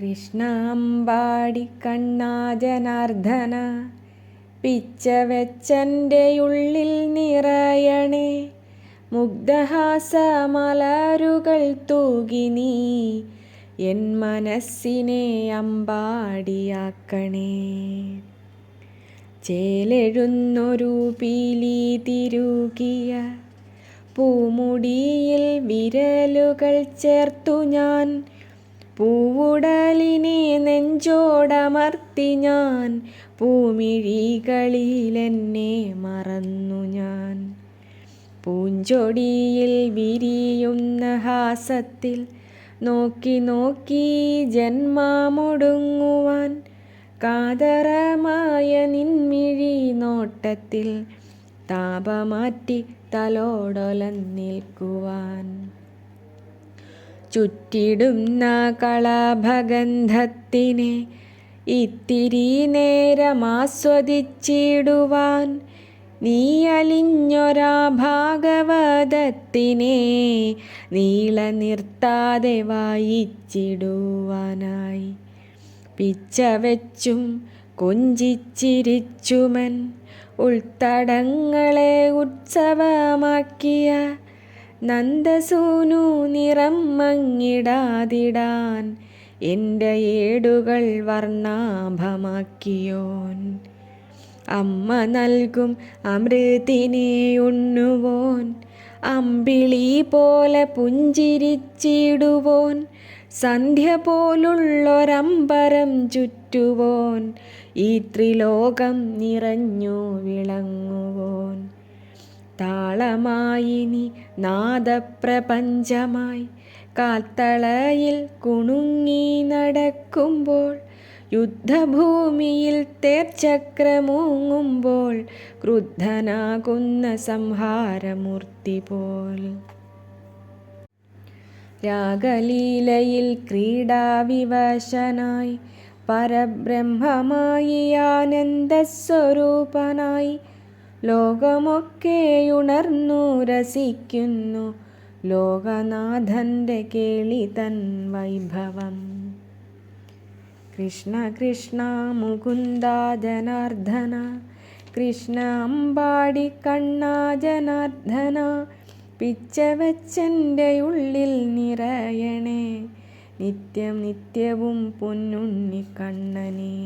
കൃഷ്ണാമ്പാടി കണ്ണാ ജനാർദ്ദന പിച്ച വെച്ചന്റെ ഉള്ളിൽ നിറയണേ തൂകി നീ എൻ മനസ്സിനെ അമ്പാടിയാക്കണേ. ചേലെഴുന്നൊരു പീലി തിരുകിയ പൂമുടിയിൽ വിരലുകൾ ചേർത്തു ഞാൻ പൂവുടലിനെ നെഞ്ചോടമർത്തി ഞാൻ. പൂമിഴികളിലെന്നെ മറന്നു ഞാൻ. പൂഞ്ചൊടിയിൽ വിരിയുന്ന ഹാസത്തിൽ നോക്കി നോക്കി ജന്മമൊടുങ്ങുവാൻ കാതരമായ നിൻമിഴി നോട്ടത്തിൽ താപമാറ്റി തലോടൊലം നിൽക്കുവാൻ. ചുറ്റിടുന്ന കളഭഗന്ധത്തിനെ ഇത്തിരി നേരമാസ്വദിച്ചിടുവാൻ നീ അലിഞ്ഞൊരാ ഭാഗവതത്തിനെ. നീള നിർത്താതെ വായിച്ചിടുവാനായി. പിച്ചവെച്ചും കൊഞ്ചിച്ചിരിച്ചുമൻ ഉൾത്തടങ്ങളെ ഉത്സവമാക്കിയ നന്ദസൂനു നിറം മങ്ങിടാതിടാൻ എന്റെ ഏടുകൾ വർണാഭമാക്കിയോൻ. അമ്മ നൽകും അമൃതിനെ ഉണ്ണുവോൻ. അമ്പിളി പോലെ പുഞ്ചിരിച്ചിടുവോൻ. സന്ധ്യ പോലുള്ളൊരമ്പരം ചുറ്റുവോൻ. ഈ ത്രിലോകം നിറഞ്ഞു വിളങ്ങുവോൻ. താളമായി നീ നാദപ്രപഞ്ചമായി കാത്തളയിൽ കുണുങ്ങി നടക്കുമ്പോൾ യുദ്ധഭൂമിയിൽ തേർചക്രമൂങ്ങുമ്പോൾ ക്രുദ്ധനാകുന്ന സംഹാരമൂർത്തി പോൽ. രാഗലീലയിൽ ക്രീഡാവിവശനായി പരബ്രഹ്മമായി ആനന്ദസ്വരൂപനായി ലോകമൊക്കെ ഉണർന്നു രസിക്കുന്നു ലോകനാഥന്റെ കേളി തൻ വൈഭവം. കൃഷ്ണ കൃഷ്ണ മുകുന്ദ ജനാർദ്ദന കൃഷ്ണ അമ്പാടി കണ്ണ ജനാർദ്ദന പിച്ചവച്ചന്റെ ഉള്ളിൽ നിറയണേ നിത്യം നിത്യവും പൊന്നുണ്ണി കണ്ണനേ.